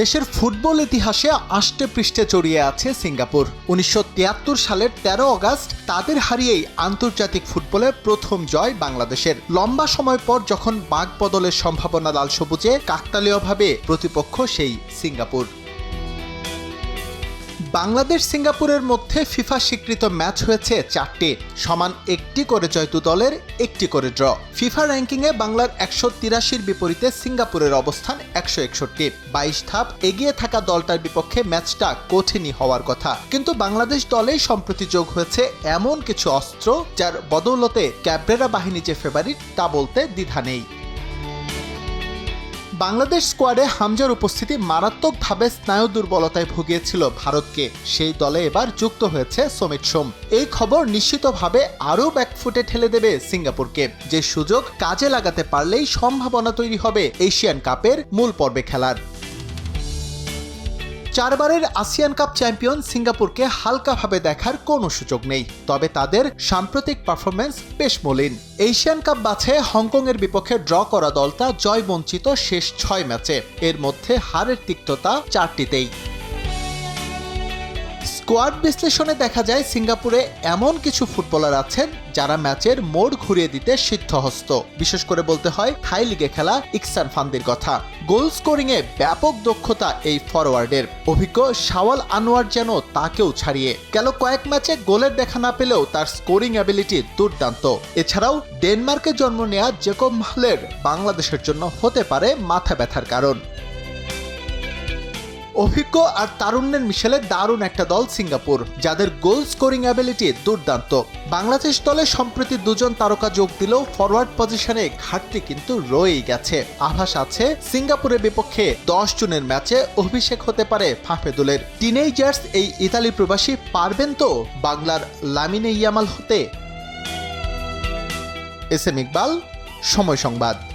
দেশের ফুটবল ইতিহাসে আষ্টে পৃষ্ঠে জড়িয়ে আছে সিঙ্গাপুর। উনিশশো তিয়াত্তর সালের তেরো অগাস্ট তাদের হারিয়েই আন্তর্জাতিক ফুটবলে প্রথম জয় বাংলাদেশের। লম্বা সময় পর যখন বাঘ বদলের সম্ভাবনা লাল সবুজে, কাকতালীয়ভাবে প্রতিপক্ষ সেই সিঙ্গাপুর। বাংলাদেশ সিঙ্গাপুরের মধ্যে ফিফা স্বীকৃত ম্যাচ হয়েছে চারটি। সমান একটি করে জয়তু দলের একটি করে ড্র। ফিফা র্যাঙ্কিংয়ে বাংলার একশো তিরাশির বিপরীতে সিঙ্গাপুরের অবস্থান একশো একষট্টি। বাইশ ধাপ এগিয়ে থাকা দলটার বিপক্ষে ম্যাচটা কঠিনই হওয়ার কথা। কিন্তু বাংলাদেশ দলেই সম্প্রতি যোগ হয়েছে এমন কিছু অস্ত্র, যার বদৌলতে ক্যাব্রেরা বাহিনী যে ফেভারিট, তা বলতে দ্বিধা নেই। বাংলাদেশ স্কোয়াডে হামজার উপস্থিতি মারাত্মকভাবে স্নায়ু দুর্বলতায় ভুগিয়েছিল ভারতকে। সেই দলে এবার যুক্ত হয়েছে সমিত সোম। এই খবর নিশ্চিতভাবে আরও ব্যাকফুটে ঠেলে দেবে সিঙ্গাপুরকে। যে সুযোগ কাজে লাগাতে পারলেই সম্ভাবনা তৈরি হবে এশিয়ান কাপের মূল পর্বে খেলার। চারবারের আসিয়ান কাপ চ্যাম্পিয়ন সিঙ্গাপুরকে হালকাভাবে দেখার কোনো সুযোগ নেই, তবে তাদের সাম্প্রতিক পারফরমেন্স বেশ মলিন। এশিয়ান কাপ বাছে হংকংয়ের বিপক্ষে ড্র করা দলটা জয় বঞ্চিত শেষ ছয় ম্যাচে। এর মধ্যে হারের তিক্ততা চারটিতেই। স্কোয়াড বিশ্লেষণে দেখা যায় সিঙ্গাপুরে এমন কিছু ফুটবলার আছেন যারা ম্যাচের মোড় ঘুরিয়ে দিতে সিদ্ধহস্ত। বিশেষ করে বলতে হয় থাই লিগে খেলা ইকসান ফান্দির কথা। গোল স্কোরিংয়ে ব্যাপক দক্ষতা এই ফরওয়ার্ডের অভিজ্ঞ শাওয়াল আনোয়ার যেন তাকেও ছাড়িয়ে। গেল কয়েক ম্যাচে গোলের দেখা না পেলেও তার স্কোরিং অ্যাবিলিটি দুর্দান্ত। এছাড়াও ডেনমার্কে জন্ম নেয়া জেকব মাহলের বাংলাদেশের জন্য হতে পারে মাথা ব্যথার কারণ। অভিজ্ঞ আর তারুণ্যের মিশেলে দারুণ একটা দল সিঙ্গাপুর, যাদের গোল স্কোরিং অ্যাবিলিটি দুর্দান্ত। বাংলাদেশ দলে সম্প্রতি দুজন তারকা যোগ দিলেও ফরওয়ার্ড পজিশনে ঘাটতি কিন্তু রয়েই গেছে। আভাস আছে, সিঙ্গাপুরের বিপক্ষে দশ জনের ম্যাচে অভিষেক হতে পারে ফাফেদুলের। টিনেজার্স এই ইতালি প্রবাসী পারবেন তো বাংলার লামিনে ইয়ামাল হতে? এস এম ইকবাল, সময় সংবাদ।